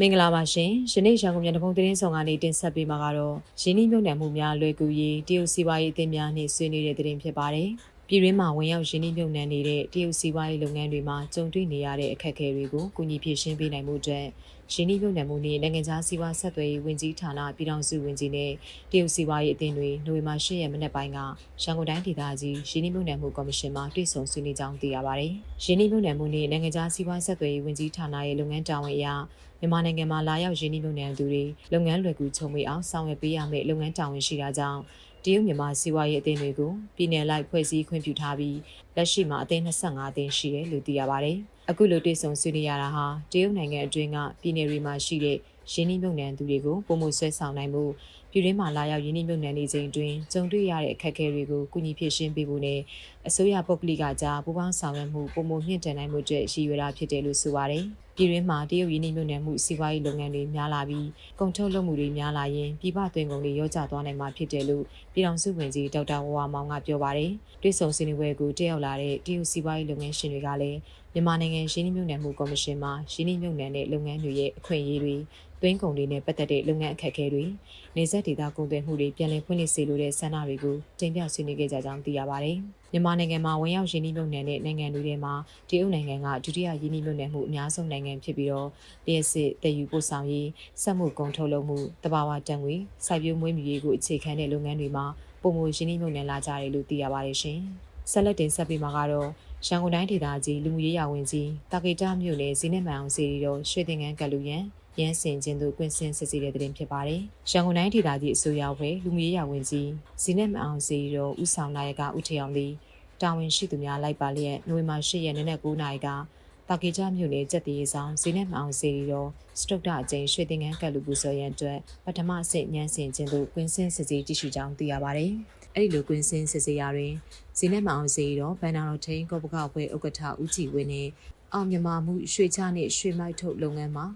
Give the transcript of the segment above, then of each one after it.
မင်္ဂလာပါရှင်။ယနေ့ရန်ကုန်မြို့တပုံသတင်းဆောင်ကနေတင်ဆက်ပေးမှာကတော့ရင်းနှီးမြှုပ်နှံမှုများလွယ်ကူရေးတရုတ်စီးပွားရေးအသင်းများနှင့်ဆွေးနွေးတဲ့သတင်းဖြစ်ပါတယ်။ ပြည်တွင်းမှာဝင်ရောက်ရင်းနှီးမြှုပ်နှံနေတဲ့တရုတ်စီးပွားရေးလုပ်ငန်းတွေမှာကြုံတွေ့နေရတဲ့အခက်အခဲတွေကိုကူညီဖြေရှင်းပေးနိုင်မှုအတွက်ရင်းနှီးမြှုပ်နှံမှုနှင့်နိုင်ငံခြားစီးပွားဆက်သွယ်ရေးဝန်ကြီးဌာနပြည်ထောင်စုဝန်ကြီးနဲ့တရုတ်စီးပွားရေးအသင်းတွေနိုဝင်ဘာ10ရက်မနေ့ပိုင်းကရန်ကုန်တိုင်းဒေသကြီးရင်းနှီးမြှုပ်နှံမှုကော်မရှင်မှတွေ့ဆုံဆွေးနွေးကြောင်းသိရပါတယ်။ရင်းနှီးမြှုပ်နှံမှုနှင့်နိုင်ငံခြားစီးပွားဆက်သွယ်ရေးဝန်ကြီးဌာနရဲ့လုပ်ငန်းတာဝန်အရမြန်မာနိုင်ငံမှာလာရောက်ရင်းနှီးမြှုပ်နှံသူတွေလုပ်ငန်းလွယ်ကူချုံမေအောင်ဆောင်ရွက်ပေးရမယ့်လုပ်ငန်းတာဝန်ရှိတာကြောင့် တရုတ်မြန်မာစီးပွားရေးအသင်းတွေကိုပြည်내လိုက်ဖွဲ့စည်းခွင့်ပြုထားပြီးလက်ရှိမှာအသင်း25အသင်းရှိတယ်လို့သိရပါတယ်။အခုလိုတွေ့ဆုံဆွေးနွေးရတာဟာတရုတ်နိုင်ငံအတွင်းကပြည်내တွေမှာရှိတဲ့ရင်းနှီးမြှုပ်နှံသူတွေကိုပုံမှုဆွဲဆောင်နိုင်မှုပြည်တွင်းမှာလာရောက်ရင်းနှီးမြှုပ်နှံနေချိန်တွင်ကြုံတွေ့ရတဲ့အခက်အခဲတွေကိုကုညီဖြေရှင်းပေးဖို့နဲ့အစိုးရပုဂ္ဂလိကကြားပူးပေါင်းဆောင်ရွက်မှုပုံမှုမြင့်တင်နိုင်မှုအတွက်ရည်ရွယ်တာဖြစ်တယ်လို့ဆိုပါတယ်။ ပြည်တွင်းမှာတရုတ်ရင်းနှီးမြှုပ်နှံမှုစီးပွားရေးလုပ်ငန်းတွေများလာပြီးကုန်ထုတ်လုပ်မှုတွေများလာရင်ပြည်ပသွင်းကုန်တွေရောကျသွားနိုင်မှာဖြစ်တယ်လို့ပြည်ထောင်စုဝန်ကြီးဒေါက်တာဝဝမောင်ကပြောပါတယ်။တွဲဆုံဆွေးနွေးပွဲကိုတက်ရောက်လာတဲ့တရုတ်စီးပွားရေးလုပ်ငန်းရှင်တွေကလည်းမြန်မာနိုင်ငံရင်းနှီးမြှုပ်နှံမှုကော်မရှင်မှရင်းနှီးမြှုပ်နှံတဲ့လုပ်ငန်းတွေရဲ့အခွင့်အရေးတွေ သွင်းကုန်တွေနဲ့ပတ်သက်တဲ့လုပ်ငန်းအခက်အခဲတွေနေဆက်ဒေတာကုန်သွယ်မှုတွေပြန်လည်ဖွင့်လှစ်စေလိုတဲ့ဆန္ဒတွေကိုတင်ပြဆွေးနွေးခဲ့ကြကြောင်းသိရပါတယ်။မြန်မာနိုင်ငံမှာဝင်ရောက်ရင်းနှီးမြှုပ်နှံတဲ့နိုင်ငံတွေထဲမှာတရုတ်နိုင်ငံကဒုတိယရင်းနှီးမြှုပ်နှံမှုအများဆုံးနိုင်ငံဖြစ်ပြီးတော့လျှက်စစ်တည်ယူပို့ဆောင်ရေးစက်မှုကုန်ထုတ်လုပ်မှုတဘာဝတန်ငွေစိုက်ပျိုးမွေးမြူရေးကိုအခြေခံတဲ့လုပ်ငန်းတွေမှာပုံမရင်းနှီးမြှုပ်နှံလာကြတယ်လို့သိရပါတယ်ရှင်။ဆက်လက်တင်ဆက်ပေးမှာကတော့ရန်ကုန်တိုင်းဒေသကြီးလူမှုရေးရာဝန်ကြီးတာကေတာမြို့နယ်ဇင်းနဲ့မန်အောင်စီရီတော်ရွှေသင်္ကန်းကလူရန် ရန်စင်ချင်းတို့ကွင်းစင်စစ်စီတဲ့တဲ့ဖြစ်ပါတယ်။ရန်ကုန်တိုင်းဒေသကြီးအစိုးရဝဲလူမှုရေးရာဝန်ကြီးဇင်းနဲ့မန်အောင်စီရီတော်ဦးဆောင်နိုင်ကဦးထေအောင်သည်တာဝန်ရှိသူများလိုက်ပါလျက်နိုဝင်ဘာ10ရက်နေ့နက်9:00နာရီကတာကေကြမြို့နယ်စက်တီးဆောင်ဇင်းနဲ့မအောင်စီရီတော်စတုတ်တအကျဉ်ရွှေသင်္ကန်းကလူပူစော်ရန်အတွက်ပထမအဆင့်ညန်းစင်ချင်းတို့ကွင်းစင်စစ်စီတည်ရှိကြောင်းသိရပါတယ်။အဲ့ဒီလိုကွင်းစင်စစ်စီရာတွင်ဇင်းနဲ့မအောင်စီရီတော်ဘန်နာတော်ထိန်ကောပကအဖွဲ့ဥက္ကဋ္ဌဦးကြည်ဝင်းနဲ့အောင်မြမမှုရွှေချနှင့်ရွှေမိုက်ထုတ်လုပ်ငန်းမှာ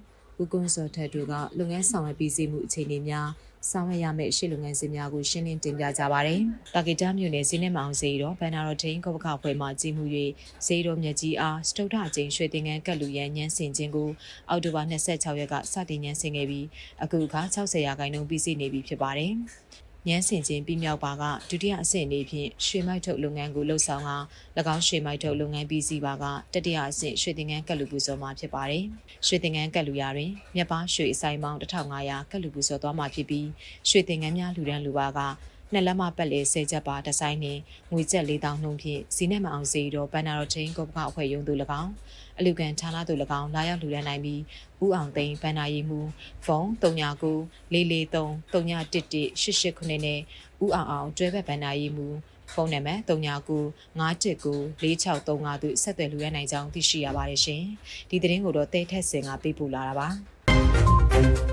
ဦးကွန်းစောထက်တို့ကလုပ်ငန်းဆောင်ရွက်ပြီးစီမှုအခြေအနေများဆောင်ရွက်ရမယ့်ရှေ့လုပ်ငန်းစဉ်များကိုရှင်းလင်းတင်ပြကြပါရယ်။တာဂီတာမြို့နယ်ဇင်းနဲ့မအောင်စီတော့ဘန်နာတော်ထိန်ကောပကအဖွဲ့မှကြီးမှု၍ဇေတော်မြက်ကြီးအားစတုဒ္ဓအကျဉ်ရွှေသင်္ကန်းကတ်လူရန်ညန်းစင်ခြင်းကိုအောက်တိုဘာ26ရက်ကစတင်ညန်းစင်ခဲ့ပြီးအခုအခါ60ရာခိုင်နှုန်းပြီးစီးနေပြီဖြစ်ပါတယ်။ ညန်းစင်ချင်းပြီးမြောက်ပါကဒုတိယအဆင့်အနေဖြင့်ရွှေမိုက်ထုတ်လုပ်ငန်းကိုလှုပ်ဆောင်က၎င်းရွှေမိုက်ထုတ်လုပ်ငန်းပြီးစီးပါကတတိယအဆင့်ရွှေသင်္ကန်းကတ်လူပူဇော်မှာဖြစ်ပါတယ်။ရွှေသင်္ကန်းကတ်လူရာတွင်မြက်ပါရွှေအဆိုင်ပေါင်း1500ကတ်လူပူဇော်သွားမှာဖြစ်ပြီးရွှေသင်္ကန်းများလူဒန်းလူပါက နှစ်လက်မပတ်လေဆယ်ချက်ပါဒီဇိုင်းနှင့်ငွေကျပ်၄000နှုန်းဖြင့်ဇီနက်မအောင်စီတော့ဘန်နာတော်ချင်းကောပကအဖွဲ့ရုံးသူ၎င်းအလူကန်ဌာနသူ၎င်းလာရောက်လူရန်နိုင်ပြီးဦးအောင်သိန်းဘန်နာရီမူဖုန်း39 443 311 88နဲ့ဦးအောင်အောင်တွဲဘက်ဘန်နာရီမူဖုန်းနံပါတ်39 919 4635တို့ဆက်သွယ်လူရနိုင်ကြောင်းသိရှိရပါတယ်ရှင်။ဒီသတင်းကိုတော့တဲထက်စင်ကပေးပို့လာတာပါ။